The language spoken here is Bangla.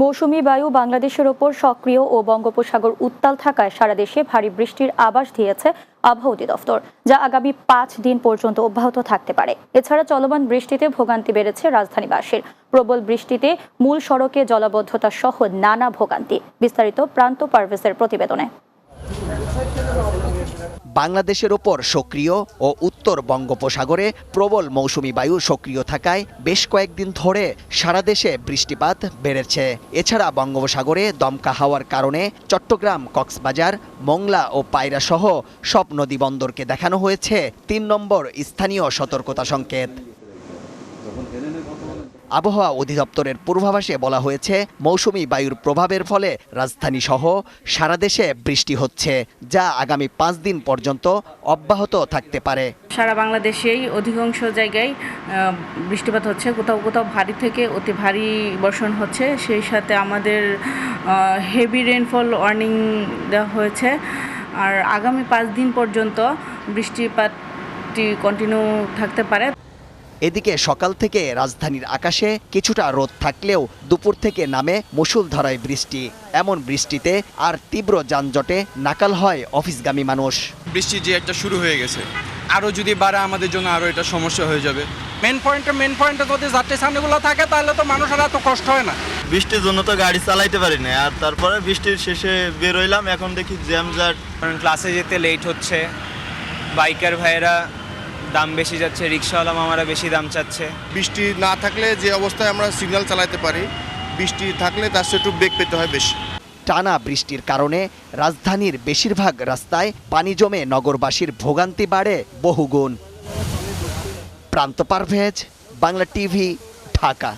মৌসুমী বায়ু বাংলাদেশের ওপর সক্রিয় ও বঙ্গোপসাগর উত্তাল থাকায় সারা দেশে ভারী বৃষ্টির আবাস দিয়েছে আবহাওয়া অধিদপ্তর, যা আগামী পাঁচ দিন পর্যন্ত অব্যাহত থাকতে পারে। এছাড়া চলমান বৃষ্টিতে ভোগান্তি বেড়েছে রাজধানীবাসীর। প্রবল বৃষ্টিতে মূল সড়কে জলাবদ্ধতা সহ নানা ভোগান্তি। বিস্তারিত প্রান্ত পারভেসের প্রতিবেদনে। বাংলাদেশের ওপর সক্রিয় ও উত্তর বঙ্গোপসাগরে প্রবল মৌসুমি বায়ু সক্রিয় থাকায় বেশ কয়েকদিন ধরে সারা দেশে বৃষ্টিপাত বেড়েছে। এছাড়া বঙ্গোপসাগরে দমকা হাওয়ার কারণে চট্টগ্রাম, কক্সবাজার, মংলা ও পায়রা সহ সব নদী বন্দরকে দেখানো হয়েছে। তিন নম্বর স্থানীয় সতর্কতা সংকেত। আবহাওয়া অধিদপ্তরের পূর্বাভাসে বলা হয়েছে, মৌসুমি বায়ুর প্রভাবের ফলে রাজধানী সহ সারা দেশে বৃষ্টি হচ্ছে, যা আগামী পাঁচ দিন পর্যন্ত অব্যাহত থাকতে পারে। সারা বাংলাদেশেই অধিকাংশ জায়গায় বৃষ্টিপাত হচ্ছে। কোথাও কোথাও ভারী থেকে অতি ভারী বর্ষণ হচ্ছে। সেই সাথে আমাদের হেভি রেনফল ওয়ার্নিং দেওয়া হয়েছে। আর আগামী পাঁচ দিন পর্যন্ত বৃষ্টিপাতটি কন্টিনিউ থাকতে পারে। এদিকে সকাল থেকে রাজধানীর আকাশে কিছুটা রোদ থাকলেও দুপুর থেকে নামে মুষলধারায় বৃষ্টি। এমন বৃষ্টিতে আর তীব্র যানজটে নাকাল হয় অফিসগামী মানুষ। বৃষ্টি যে একটা শুরু হয়ে গেছে। আরও যদি বাড়ে আমাদের জন্য আরও এটা সমস্যা হয়ে যাবে। মেন পয়েন্টে মেন পয়েন্টে যদি যাত্রী সামনেগুলো থাকে তাহলে তো মানুষের এত কষ্ট হয় না। বৃষ্টির জন্য তো গাড়ি চালাইতে পারি না আর তারপরে বৃষ্টির শেষে বের হইলাম এখন দেখি জ্যাম জাট কারণ ক্লাসে যেতে লেট হচ্ছে। বাইকার ভাইয়েরা দাম বেশি যাচ্ছে রিক্সাওয়ালা মামারা বেশি দাম চাচ্ছে। বৃষ্টি না থাকলে যে অবস্থায় আমরা সিগন্যাল চালাতে পারি বৃষ্টি থাকলে তার সাথে একটু বেগ পেতে হয় বেশি। টানা বৃষ্টির কারণে রাজধানীর বেশিরভাগ রাস্তায় পানি জমে নগরবাসীর ভোগান্তি বাড়ে বহুগুণ। প্রান্ত পারভেজ বাংলা টিভি ঢাকা।